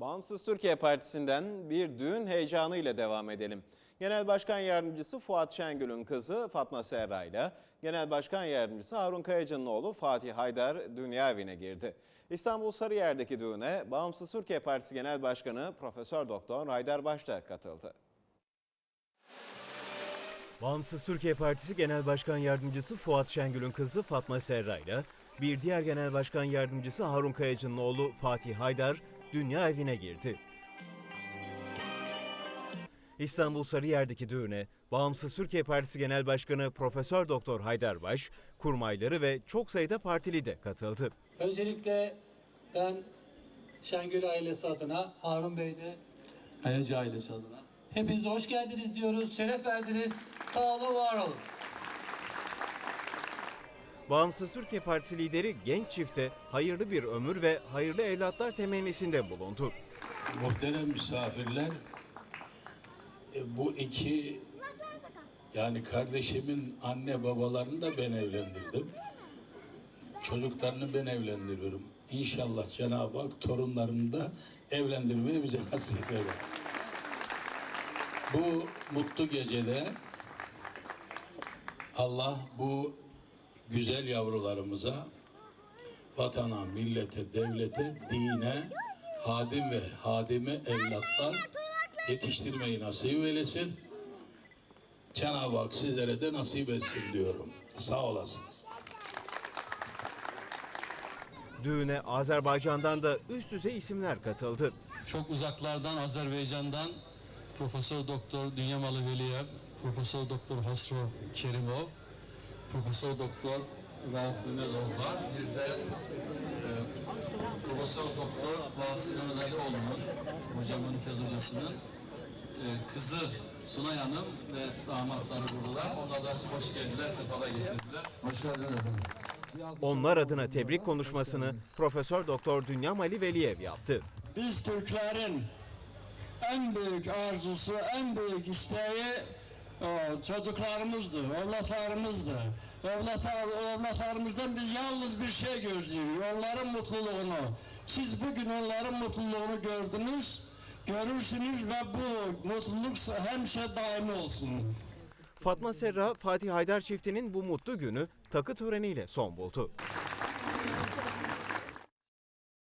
Bağımsız Türkiye Partisi'nden bir düğün heyecanı ile devam edelim. Genel Başkan Yardımcısı Fuat Şengül'ün kızı Fatma Serra ile Genel Başkan Yardımcısı Harun Kayacı'nın oğlu Fatih Haydar dünya evine girdi. İstanbul Sarıyer'deki düğüne Bağımsız Türkiye Partisi Genel Başkanı Profesör Doktor Haydar Baş da katıldı. Bağımsız Türkiye Partisi Genel Başkan Yardımcısı Fuat Şengül'ün kızı Fatma Serra ile bir diğer Genel Başkan Yardımcısı Harun Kayacı'nın oğlu Fatih Haydar dünya evine girdi. İstanbul Sarıyer'deki düğüne Bağımsız Türkiye Partisi Genel Başkanı Profesör Doktor Haydar Baş, kurmayları ve çok sayıda partili de katıldı. Öncelikle ben Şengül ailesi adına, Harun Bey de Kayacı ailesi adına. hepinize hoş geldiniz diyoruz, şeref verdiniz. Sağ olun, var olun. Bağımsız Türkiye Partisi lideri genç çifte hayırlı bir ömür ve hayırlı evlatlar temennisinde bulundu. Muhterem misafirler, e, bu iki yani kardeşimin anne babalarını da ben evlendirdim. Çocuklarını ben evlendiriyorum. İnşallah Cenab-ı Hak torunlarını da evlendirmeyi bize nasip eder. Bu mutlu gecede Allah bu güzel yavrularımıza vatana, millete, devlete, dine hadim ve hadime evlatlar yetiştirmeyi nasip eylesin. Cenab-ı Hak sizlere de nasip etsin diyorum. Sağ olasınız. Düğüne Azerbaycan'dan da üst düzey isimler katıldı. Çok uzaklardan Azerbaycan'dan Profesör Doktor Dünyamalı Veliyev, Profesör Doktor Hosrov Kerimov, Profesör Doktor Rauf Mehmetov var. Bir de e, Profesör Doktor Vasıl Mehmet Alioğlu'nun, hocamın tez hocasının e, kızı Sunay Hanım ve damatları buradalar. Onlar da hoş geldiler, sefalar getirdiler. Hoş geldiniz efendim. Onlar adına tebrik konuşmasını Profesör Doktor Dünyam Ali Veliyev yaptı. Biz Türklerin en büyük arzusu, en büyük isteği o, çocuklarımızdır, evlatlarımızdır. Evlatlar, evlatlarımızdan biz yalnız bir şey gözlüyoruz, onların mutluluğunu. Siz bugün onların mutluluğunu gördünüz, görürsünüz ve bu mutluluk hemşe daimi olsun. Fatma Serra, Fatih Haydar çiftinin bu mutlu günü takı töreniyle son buldu.